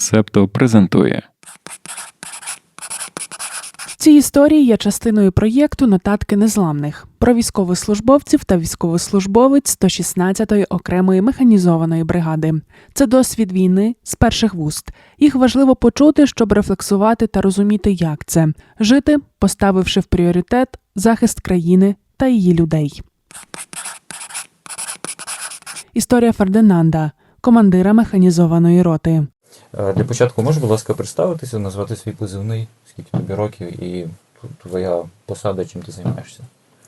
Септо презентує Ці історії є частиною проєкту Нотатки незламних про військовослужбовців та військовослужбовець 116-ї окремої механізованої бригади. Це досвід війни з перших вуст. Їх важливо почути, щоб рефлексувати та розуміти, як це жити, поставивши в пріоритет захист країни та її людей. Історія Фердинанда, командира механізованої роти. Е, Для початку можеш, будь ласка, представитися, назвати свій позивний, скільки тобі років і твоя посада, чим ти займаєшся.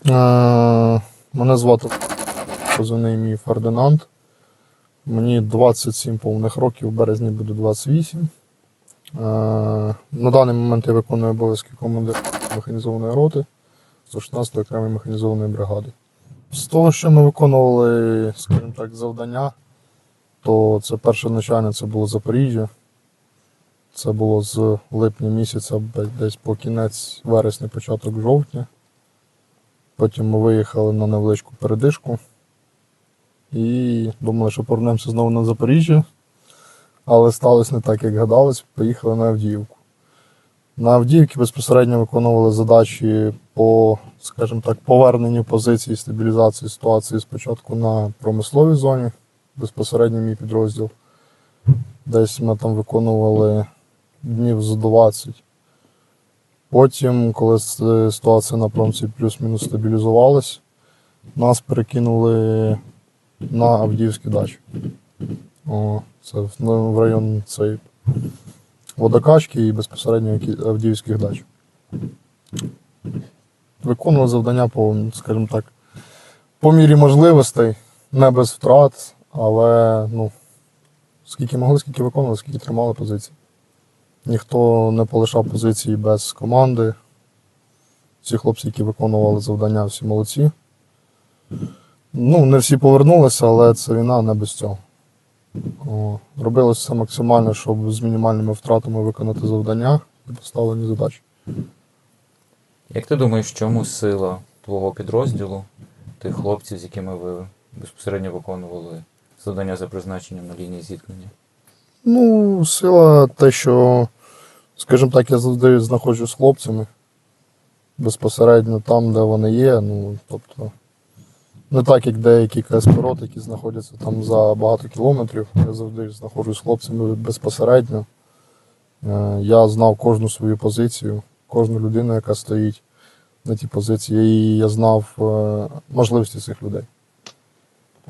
Е, Мене звати позивний мій Фердинанд. Мені 27 повних років, в березні буде 28. Е, На даний момент я виконую обов'язки командира механізованої роти 116 окремої механізованої бригади. З того, що ми виконували, скажімо так, завдання, то це перше навчання це було Запоріжжя. Це було з липня місяця десь по кінець вересня, початок жовтня. Потім ми виїхали на невеличку передишку і думали, що повернемося знову на Запоріжжя. Але сталося не так, як гадалось, поїхали на Авдіївку. На Авдіївці безпосередньо виконували задачі по, скажімо так, поверненню позиції стабілізації ситуації спочатку на промисловій зоні, безпосередньо мій підрозділ. Десь ми там виконували днів за 20. Потім, коли ситуація на промці плюс-мінус стабілізувалась, нас перекинули на Авдіївські дачі. О, це в- ну, район цієї водокачки і безпосередньо Авдіївських дач. Виконували завдання по, скажімо так, по мірі можливостей, не без втрат, але ну, скільки могли, скільки виконували, скільки тримали позиції. Ніхто не полишав позиції без команди. Всі хлопці, які виконували завдання, всі молодці. Ну, не всі повернулися, але це війна не без цього. Робилося все максимально, щоб з мінімальними втратами виконати завдання і поставлені задачі. Як ти думаєш, в чому сила твого підрозділу, тих хлопців, з якими ви безпосередньо виконували завдання за призначенням на лінії зіткнення? Ну, сила те, що, скажімо так, я завжди знаходжусь з хлопцями безпосередньо там, де вони є. Ну, тобто, не так, як деякі КСП які знаходяться там за багато кілометрів. Я завжди знаходжусь з хлопцями безпосередньо. Е, Я знав кожну свою позицію, кожну людину, яка стоїть на тій позиції, і я знав е, можливості цих людей.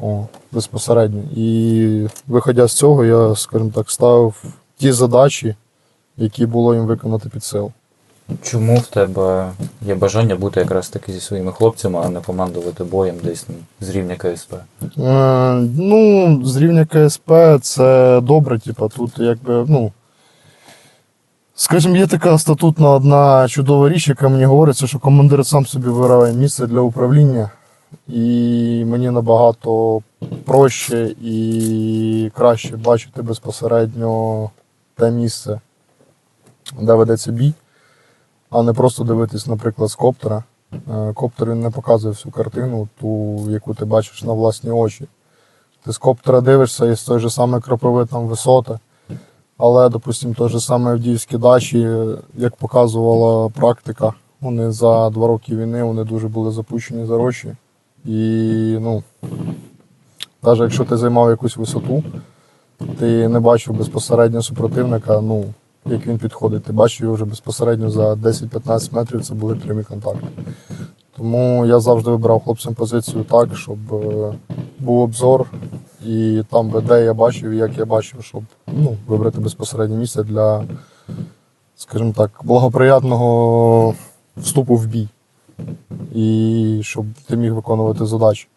О, безпосередньо. І виходя з цього, я, скажімо так, ставив ті задачі, які було їм виконати під силу. Чому в тебе є бажання бути якраз таки зі своїми хлопцями, а не командувати боєм десь з рівня КСП? Е, ну, з рівня КСП це добре, типа, тут якби, ну. Скажімо, є така статутна одна чудова річ, яка мені говориться, що командир сам собі вибирає місце для управління, і мені набагато проще і краще бачити безпосередньо те місце, де ведеться бій, а не просто дивитись, наприклад, з коптера. Е, Коптер він не показує всю картину, ту, яку ти бачиш на власні очі. Ти з коптера дивишся і з той же самої кропиви там висота. Але, допустимо, той же саме Авдіївські дачі, як показувала практика, вони за два роки війни вони дуже були запущені за гроші. І ну, навіть якщо ти займав якусь висоту, ти не бачив безпосередньо супротивника, ну, як він підходить. Ти бачив його вже безпосередньо за 10-15 метрів це були прямі контакти. Тому я завжди вибирав хлопцям позицію так, щоб е, був обзор, і там, де я бачив, як я бачив, щоб ну, вибрати безпосереднє місце для, скажімо так, благоприятного вступу в бій. І щоб ти міг виконувати задачі.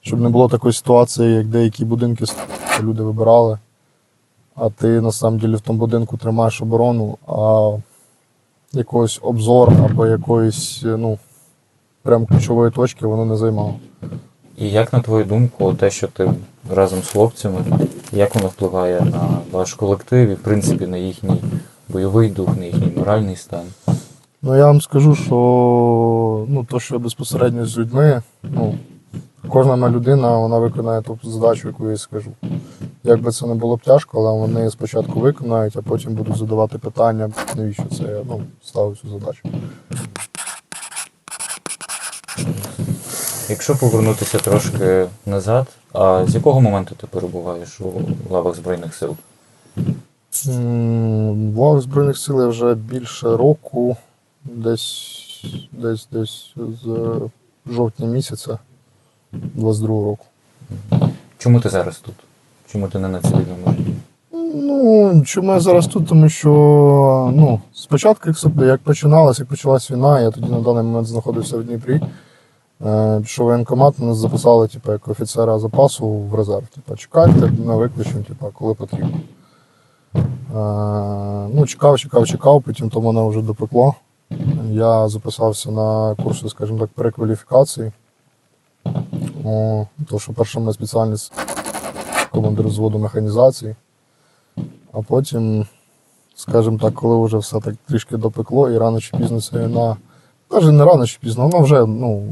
Щоб не було такої ситуації, як деякі будинки люди вибирали, а ти на самом деле в тому будинку тримаєш оборону, а якогось обзор або якоїсь, ну, прям ключової точки воно не займало. І як на твою думку, те, що ти разом з хлопцями, як воно впливає на ваш колектив і, в принципі, на їхній бойовий дух, на їхній моральний стан? Ну я вам скажу, що ну, то, що я безпосередньо з людьми, ну, кожна моя людина вона виконає ту задачу, яку я їй скажу. Як би це не було б тяжко, але вони спочатку виконають, а потім будуть задавати питання, навіщо це я ну, ставив цю задачу. Якщо повернутися трошки назад, а з якого моменту ти перебуваєш у лавах Збройних сил? В лавах Збройних сил я вже більше року, десь, десь, десь з жовтня місяця 22 року. Чому ти зараз тут? Чому ти не на цивільному житті? Ну, чому я зараз тут? Тому що ну, спочатку, як, як починалася, як почалась війна, я тоді на даний момент знаходився в Дніпрі. Е, пішов воєнкомат, мене записали типу, як офіцера запасу в резерв. Типу, чекайте, ми викличемо, типу, коли потрібно. Е, ну, чекав, чекав, чекав, потім то мене вже допекло. Я записався на курси, скажімо так, перекваліфікації. О, то, що перша моя спеціальність командир взводу механізації. А потім, скажімо так, коли вже все так трішки допекло, і рано чи пізно ця війна, навіть не рано чи пізно, вона вже, ну,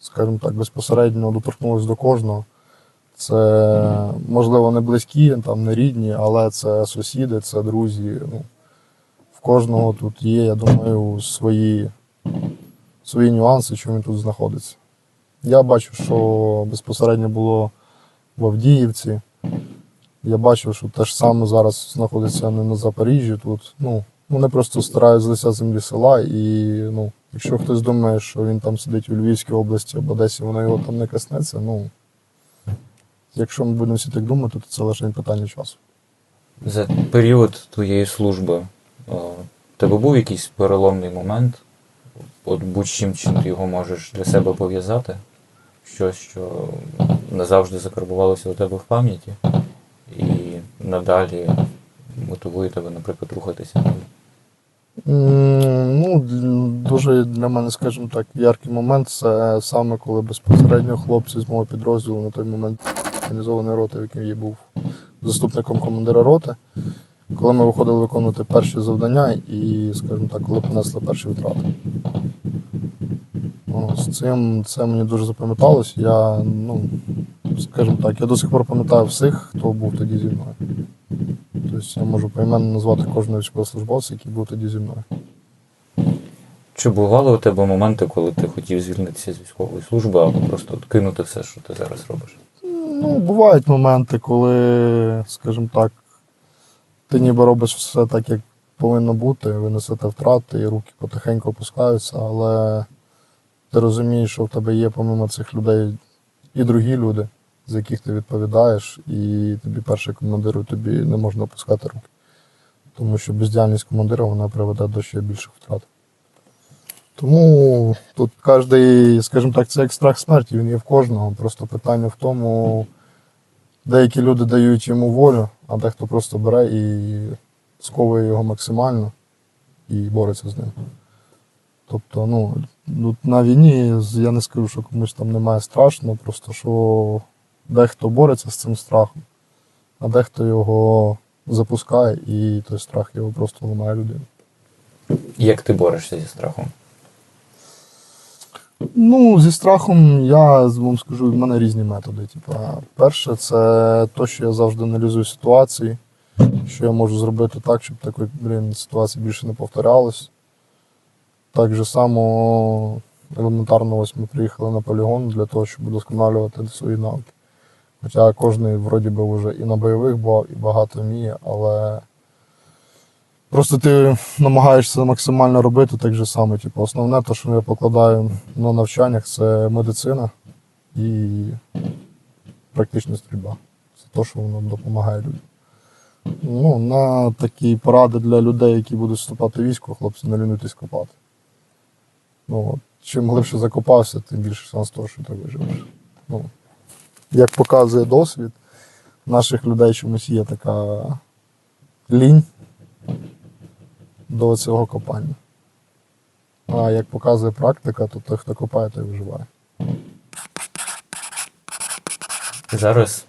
скажімо так, безпосередньо доторкнулася до кожного. Це, можливо, не близькі, там, не рідні, але це сусіди, це друзі. Ну, кожного тут є, я думаю, свої, свої нюанси, чому він тут знаходиться. Я бачу, що безпосередньо було в Авдіївці. Я бачив, що те ж саме зараз знаходиться не на Запоріжжі тут. Ну, вони просто старають з лиця землі села, і ну, якщо хтось думає, що він там сидить у Львівській області або десь і воно його там не коснеться, ну якщо ми будемо всі так думати, то це лише питання часу. За період твоєї служби тебе був якийсь переломний момент? От будь-чим, чим ти його можеш для себе пов'язати? Щось, що назавжди закарбувалося у тебе в пам'яті, і надалі мотивує тебе, наприклад, рухатися. Ну, дуже для мене, скажімо так, яркий момент це саме коли безпосередньо хлопці з мого підрозділу на той момент організованої роти, в якій я був заступником командира роти. Коли ми виходили виконувати перші завдання і, скажімо так, коли понесли перші втрати. О, З цим це мені дуже запам'яталось. Я, ну, скажімо так, я до сих пор пам'ятаю всіх, хто був тоді зі мною. Тобто я можу поіменно назвати кожного військовослужбовця, який був тоді зі мною. Чи бували у тебе моменти, коли ти хотів звільнитися з військової служби або просто кинути все, що ти зараз робиш? Ну, бувають моменти, коли, скажімо так, ти ніби робиш все так, як повинно бути, ви несете втрати, і руки потихеньку опускаються, але ти розумієш, що в тебе є, помимо цих людей, і другі люди, за яких ти відповідаєш, і тобі перший командир, тобі не можна опускати руки. Тому що бездіяльність командира вона приведе до ще більших втрат. Тому тут кожний, скажімо так, це як страх смерті, він є в кожного. Просто питання в тому, деякі люди дають йому волю, а дехто просто бере і сковує його максимально і бореться з ним. Тобто, ну, на війні я не скажу, що комусь там немає страшно, просто що дехто бореться з цим страхом, а дехто його запускає і той страх його просто ламає людину. Як ти борешся зі страхом? Ну, зі страхом я вам скажу, в мене різні методи. Типа, перше, це те, що я завжди аналізую ситуації, що я можу зробити так, щоб такої блін, ситуації більше не повторялось. Так же само елементарно, ось ми приїхали на полігон для того, щоб удосконалювати свої навики. Хоча кожен вроді би вже і на бойових був, і багато вміє, але Просто ти намагаєшся максимально робити так же само. Типу, основне, те, що я покладаю на навчаннях, це медицина і практична стрільба. Це те, що воно допомагає людям. Ну, на такі поради для людей, які будуть вступати в військо, хлопці, не лінуйтесь копати. Ну, чим глибше закопався, тим більше шанс того, що ти виживеш. Ну, як показує досвід, наших людей чомусь є така лінь до цього копання. А як показує практика, то той, хто копає, той виживає. Зараз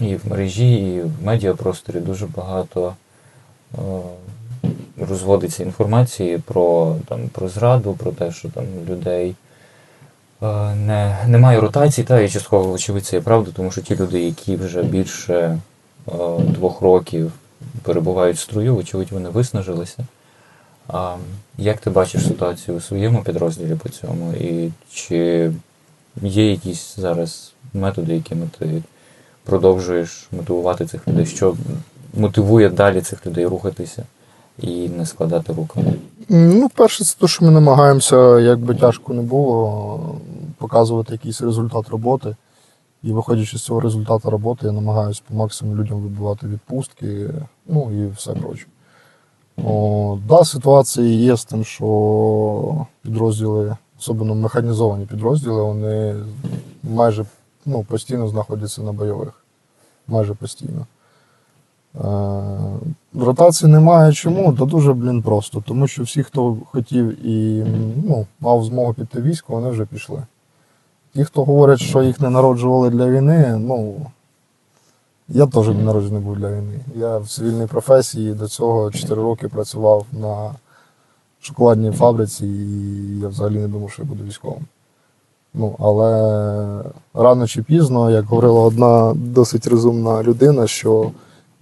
і в мережі, і в медіапросторі дуже багато е, розводиться інформації про, там, про зраду, про те, що там людей е, не, немає ротації, та і частково, очевидь, це є правда, тому що ті люди, які вже більше е, двох років перебувають в строю, очевидь, вони виснажилися. А як ти бачиш ситуацію у своєму підрозділі по цьому? І чи є якісь зараз методи, якими ти продовжуєш мотивувати цих людей, що мотивує далі цих людей рухатися і не складати руки? Ну, перше, це те, що ми намагаємося, як би тяжко не було, показувати якийсь результат роботи. І виходячи з цього результату роботи, я намагаюся по максимуму людям вибивати відпустки, ну і все проче. О, да, ситуація є з тим, що підрозділи, особливо механізовані підрозділи, вони майже ну, постійно знаходяться на бойових. Майже постійно. Е, Ротації немає чому, та дуже, блін, просто. Тому що всі, хто хотів і ну, мав змогу піти військо, вони вже пішли. Ті, хто говорять, що їх не народжували для війни, ну я теж не народжений був для війни. Я в цивільній професії до цього 4 роки працював на шоколадній фабриці, і я взагалі не думав, що я буду військовим. Ну, але рано чи пізно, як говорила одна досить розумна людина, що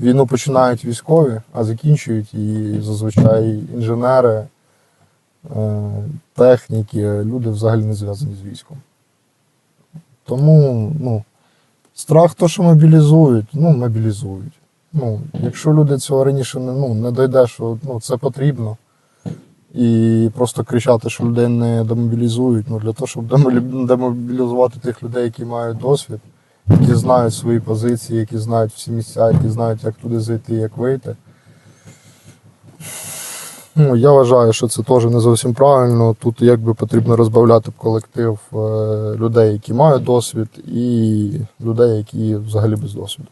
війну починають військові, а закінчують її зазвичай інженери, е, техніки, люди взагалі не зв'язані з військом. Тому, ну, страх то, що мобілізують, ну, мобілізують. Ну, якщо люди цього раніше не, ну, не дойде, що ну, це потрібно, і просто кричати, що людей не демобілізують, ну, для того, щоб демобілізувати тих людей, які мають досвід, які знають свої позиції, які знають всі місця, які знають, як туди зайти, як вийти. Ну, я вважаю, що це теж не зовсім правильно. Тут якби потрібно розбавляти колектив е, людей, які мають досвід, і людей, які взагалі без досвіду.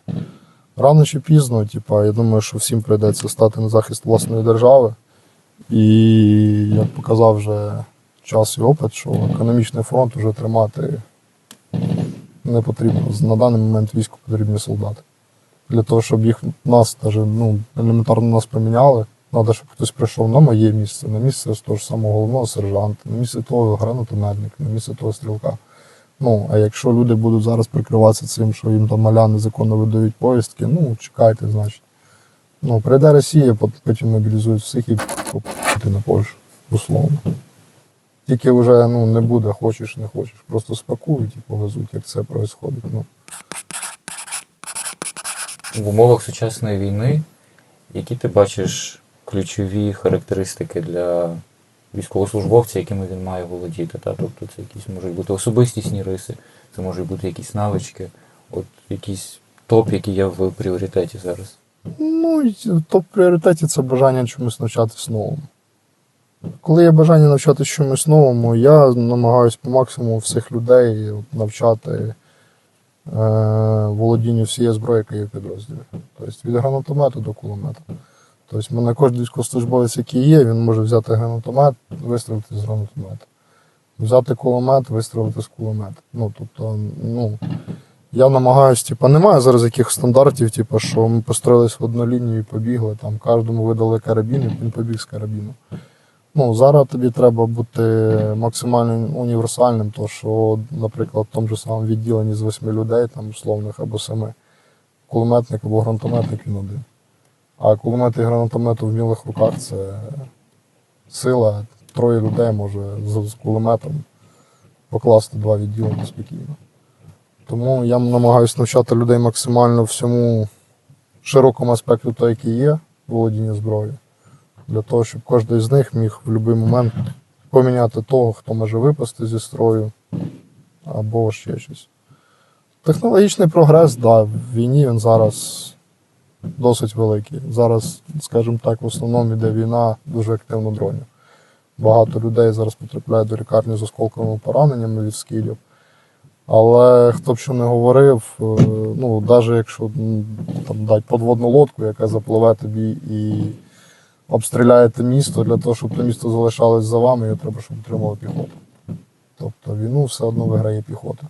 Рано чи пізно, типа, я думаю, що всім прийдеться стати на захист власної держави. І як показав вже час і опит, що економічний фронт вже тримати не потрібно. На даний момент війську потрібні солдати. Для того, щоб їх нас даже, ну, елементарно нас поміняли, треба, щоб хтось прийшов на моє місце, на місце того ж самого головного сержанта, на місце того гранатометника, на місце того стрілка. Ну, а якщо люди будуть зараз прикриватися цим, що їм там маля незаконно видають повістки, ну чекайте, значить. Ну, прийде Росія, потім мобілізують всіх і піти на Польщу, условно. Тільки вже ну, не буде, хочеш, не хочеш. Просто спакують і повезуть, як це відбувається. Ну. В умовах сучасної війни, які ти бачиш ключові характеристики для військовослужбовця, якими він має володіти? Та? Тобто це якісь можуть бути особистісні риси, це можуть бути якісь навички, от якийсь топ, який є в пріоритеті зараз. Ну, топ пріоритеті це бажання чомусь навчатись новому. Коли є бажання навчатись чомусь новому, я намагаюся по максимуму всіх людей навчати е, володінню всієї зброї, яка є в підрозділі. Тобто від гранатомета до кулемета. Тобто, мене кожен військовослужбовець, який є, він може взяти гранатомет, вистрілити з гранатомета. Взяти кулемет, вистрілити з кулемета. Ну, тобто, ну, я намагаюся, типу, немає зараз якихось стандартів, типу, що ми построїлись в одну лінію і побігли, там кожному видали карабін, і він побіг з карабіну. Ну, зараз тобі треба бути максимально універсальним, то що, наприклад, в тому ж самому відділенні з восьми людей, там условних або семи, кулеметник або гранатометник він один. А кулемет і гранатомет у вмілих руках це сила. Троє людей може з, кулеметом покласти два відділення спокійно. Тому я намагаюся навчати людей максимально всьому широкому аспекту того, який є володіння зброєю, для того, щоб кожен з них міг в будь-який момент поміняти того, хто може випасти зі строю, або ще щось. Технологічний прогрес, так, да, в війні він зараз досить великий. Зараз, скажімо так, в основному йде війна дуже активно дронів. Багато людей зараз потрапляють до лікарні з осколковими пораненнями від скидів. Але хто б що не говорив, е, ну, навіть якщо там, дати подводну лодку, яка запливе тобі і обстріляє те місто, для того, щоб те місто залишалось за вами, його треба, щоб отримала піхота. Тобто війну все одно виграє піхота.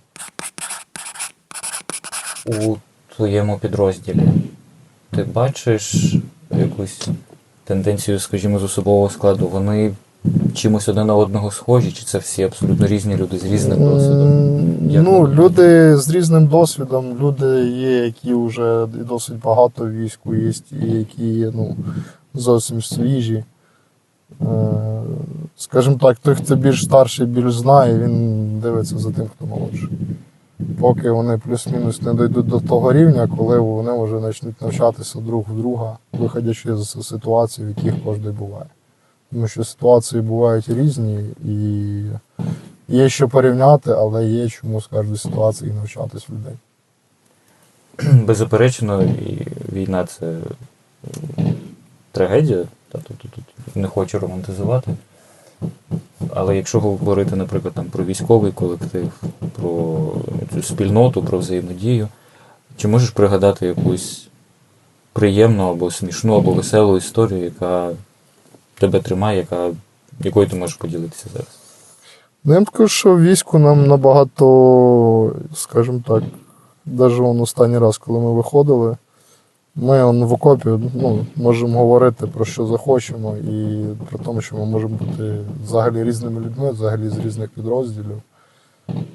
у твоєму підрозділі ти бачиш якусь тенденцію, скажімо, з особового складу? Вони чимось один на одного схожі, чи це всі абсолютно різні люди з різним досвідом? Як Ну, ви люди з різним досвідом, люди є, які вже досить багато війську є, і які є ну, зовсім свіжі. Е, Скажімо так, той, хто більш старший, більш знає, він дивиться за тим, хто молодший. Поки вони плюс-мінус не дійдуть до того рівня, коли вони вже почнуть навчатися друг в друга, виходячи з ситуацій, в яких кожен буває. Тому що ситуації бувають різні і Є що порівняти, але є чому з кожної ситуації навчатись людей. Беззаперечно, і війна це трагедія, тут, тут не хочу романтизувати. Але якщо говорити, наприклад, там, про військовий колектив, про цю спільноту, про взаємодію, чи можеш пригадати якусь приємну або смішну, або веселу історію, яка тебе тримає, яка, якою ти можеш поділитися зараз? Ну, я вам скажу, що війську нам набагато, скажімо так, навіть останній раз, коли ми виходили, ми в окопі ну, можемо говорити про що захочемо, і про те, що ми можемо бути взагалі різними людьми, взагалі з різних підрозділів.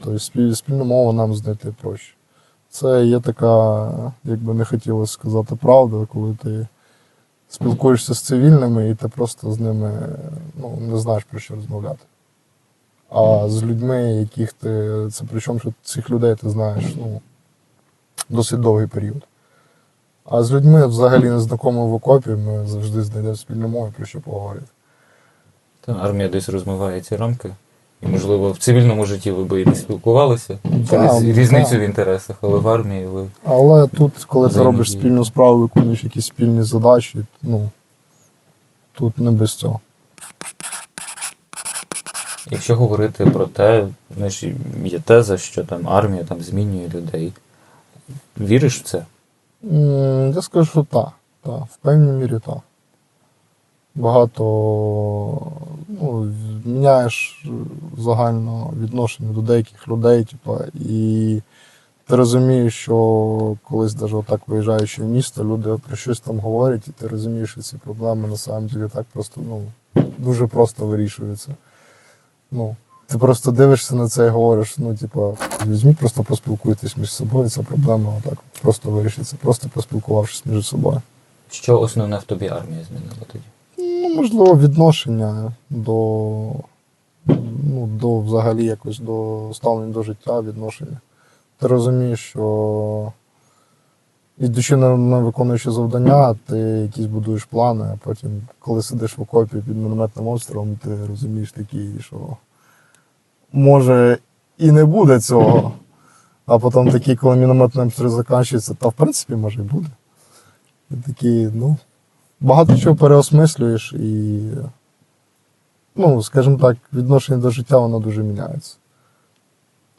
Тобто спільну мову нам знайти проще. Це є така, як би не хотілося сказати правда, коли ти спілкуєшся з цивільними і ти просто з ними ну, не знаєш про що розмовляти. А з людьми, яких ти. Це причому, що цих людей ти знаєш ну, досить довгий період. А з людьми взагалі незнайомими в окопі ми завжди знайдемо спільну мову, про що поговорити. Та армія десь розмиває ці рамки. І, можливо, в цивільному житті ви би і не спілкувалися через різницю да. в інтересах, але в армії ви. Але тут, коли ти робиш спільну справу, виконуєш якісь спільні задачі, ну тут не без цього. Якщо говорити про те, є теза, що там армія там змінює людей. Віриш в це? Я скажу, що так. так. В певній мірі так. Багато ну, міняєш загально відношення до деяких людей, типу, і ти розумієш, що колись навіть отак виїжджаючи в місто, люди про щось там говорять, і ти розумієш, що ці проблеми на самом деле так просто ну, дуже просто вирішуються. Ну, ти просто дивишся на це і говориш, ну, типу, візьміть, просто поспілкуйтесь між собою, ця проблема отак просто вирішиться, просто поспілкувавшись між собою. Що основне в тобі армія змінила тоді? Ну, можливо, відношення до, ну, до взагалі якось до ставлення до життя, відношення. Ти розумієш, що ідучи на, на виконуючи завдання, ти якісь будуєш плани, а потім, коли сидиш в окопі під мінометним обстрілом, ти розумієш такий, що може і не буде цього. А потім такий, коли мінометний обстріл закінчується, та в принципі може і буде. І такий, ну, багато чого переосмислюєш і, ну, скажімо так, відношення до життя воно дуже міняється.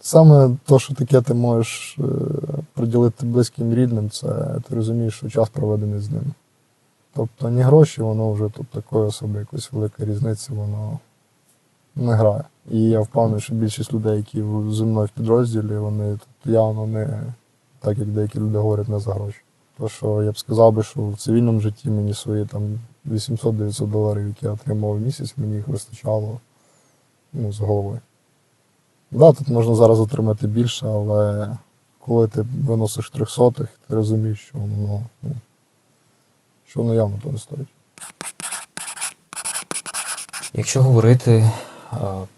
Саме те, що таке ти можеш е, приділити близьким рідним, це ти розумієш, що час проведений з ними. Тобто ні гроші, воно вже тут такої особи якоїсь велика різниця, воно не грає. І я впевнений, що більшість людей, які зі мною в підрозділі, вони тут явно не так, як деякі люди говорять, не за гроші. То, що я б сказав би, що в цивільному житті мені свої там 800-900 доларів, які я отримав в місяць, мені їх вистачало ну, з голови. Да, тут можна зараз отримати більше, але коли ти виносиш трьохсотих, ти розумієш, що воно, ну, що воно явно то не стоїть. Якщо говорити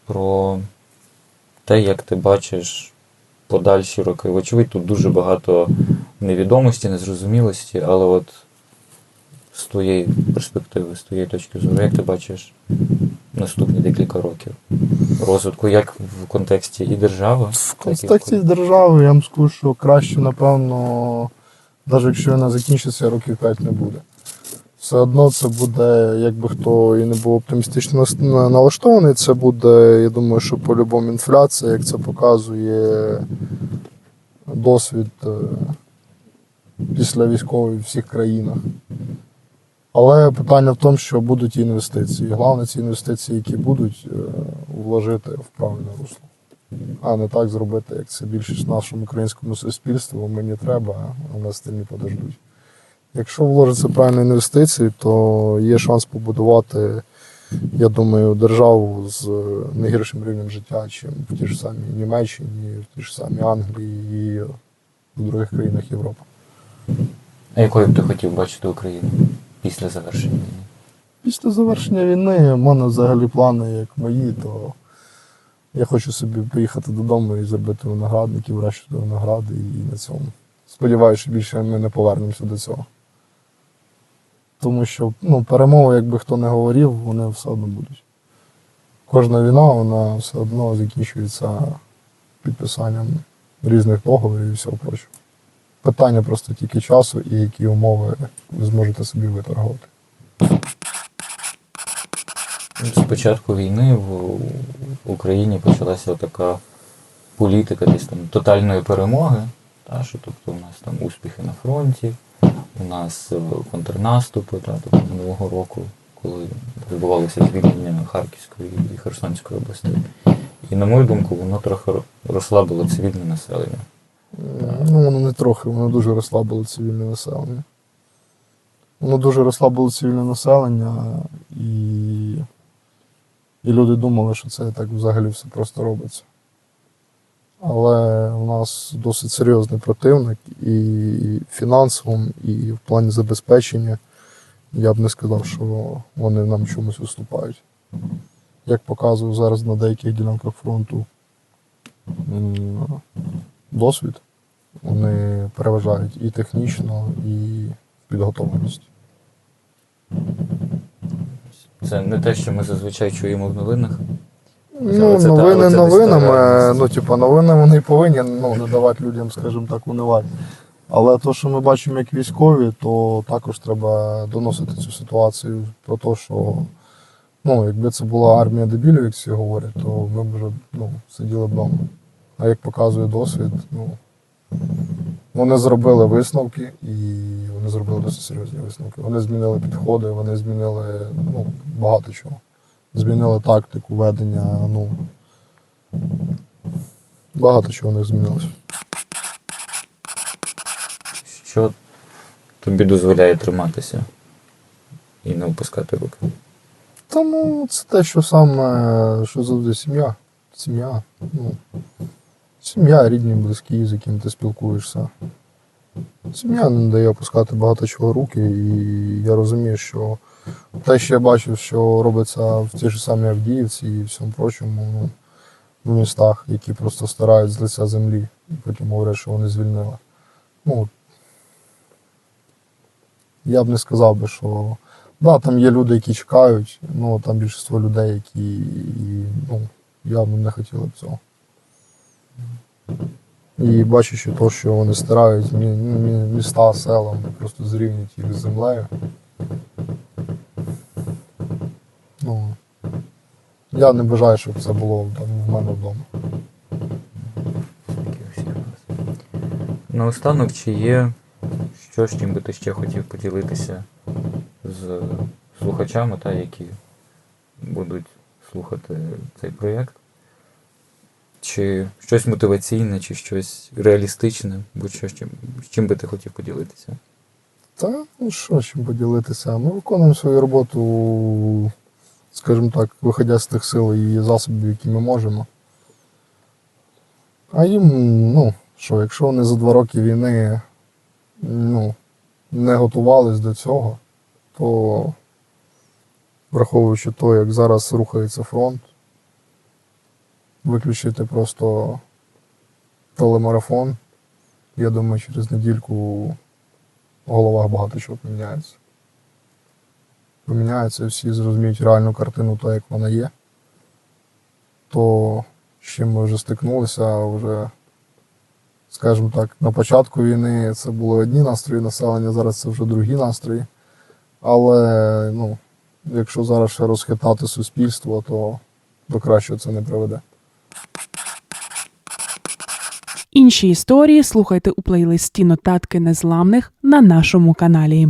про те, як ти бачиш подальші роки, вочевидь, тут дуже багато невідомості, незрозумілості, але от з твоєї перспективи, з твоєї точки зору, як ти бачиш наступні декілька років розвитку, як в контексті і держави, В так і контексті держави я вам скажу, що краще, напевно, навіть якщо вона закінчиться, років 5 не буде. Все одно це буде, якби хто і не був оптимістично налаштований, це буде, я думаю, що по-любому інфляція, як це показує досвід е, після військової в всіх країнах. Але питання в тому, що будуть інвестиції. Головне, ці інвестиції, які будуть, е, вложити в правильне русло а не так зробити, як це більшість в нашому українському суспільству. Мені треба, а нас стильні подождуть. Якщо вложиться правильні інвестиції, то є шанс побудувати я думаю, державу з е, не гіршим рівнем життя, чим в тій ж самій Німеччині, в тій ж самій Англії і в других країнах Європи. А якою б ти хотів бачити Україну після завершення війни? Після завершення війни в мене взагалі плани, як мої, то я хочу собі поїхати додому і зробити виноградник і вирощувати виногради і на цьому. Сподіваюся, що більше ми не повернемося до цього. Тому що ну, перемови, якби хто не говорив, вони все одно будуть. Кожна війна, вона все одно закінчується підписанням різних договорів і всього прочого. Питання просто тільки часу і які умови ви зможете собі виторгувати. З початку війни в Україні почалася така політика десь там тотальної перемоги. Та, що тобто у нас там успіхи на фронті, у нас е, контрнаступи, та, тобто минулого року, коли відбувалося звільнення Харківської і Херсонської областей. І на мою думку, воно трохи розслабило цивільне населення. Ну, воно не трохи, воно дуже розслабило цивільне населення. Воно дуже розслабило цивільне населення, і, і люди думали, що це так взагалі все просто робиться. Але у нас досить серйозний противник і фінансовим, і в плані забезпечення. Я б не сказав, що вони нам чомусь уступають. Як показую зараз на деяких ділянках фронту досвід, вони переважають і технічно, і в підготовленості. Це не те, що ми зазвичай чуємо в новинах. Ну, це новини це новинами, десь ну, типу, новини вони повинні ну, не давати людям, скажімо так, унивати. Але то, що ми бачимо як військові, то також треба доносити цю ситуацію про те, що ну, якби це була армія дебілів, як всі говорять, то ми б вже ну, сиділи вдома. А як показує досвід, ну, вони зробили висновки і вони зробили досить серйозні висновки. Вони змінили підходи, вони змінили ну, багато чого. Змінили тактику ведення, ну. Багато чого у них змінилося. Що тобі дозволяє триматися і не опускати руки? Та ну, це те, що саме, що завжди сім'я. Сім'я. Ну, сім'я, рідні, близькі, з якими ти спілкуєшся. Сім'я не дає опускати багато чого руки, і я розумію, що те, що я бачив, що робиться в тій ж самій Авдіївці і всьому прочому, ну, в містах, які просто старають з лиця землі, і потім говорять, що вони звільнили. Ну, я б не сказав би, що Да, там є люди, які чекають, ну там більшість людей, які і, ну, явно не хотіли б цього. І бачачи те, що вони мі- міста, села, просто зрівнюють їх з землею. Ну, я не бажаю, щоб це було там в мене вдома. Наостанок, чи є щось, чим би ти ще хотів поділитися з слухачами, та, які будуть слухати цей проєкт? Чи щось мотиваційне, чи щось реалістичне, будь-що, з чим, з чим би ти хотів поділитися? Та ну що з чим поділитися? Ми виконуємо свою роботу, скажімо так, виходя з тих сил і засобів, які ми можемо. А їм, ну що, якщо вони за два роки війни ну, не готувались до цього, то враховуючи то, як зараз рухається фронт, виключити просто телемарафон, я думаю, через недільку в головах багато чого поміняється. Поміняється, всі зрозуміють реальну картину, то як вона є. То з чим ми вже стикнулися, вже, скажімо так, на початку війни це були одні настрої населення, зараз це вже другі настрої. Але ну, якщо зараз ще розхитати суспільство, то до кращого це не приведе. Інші історії слухайте у плейлисті Нотатки незламних на нашому каналі.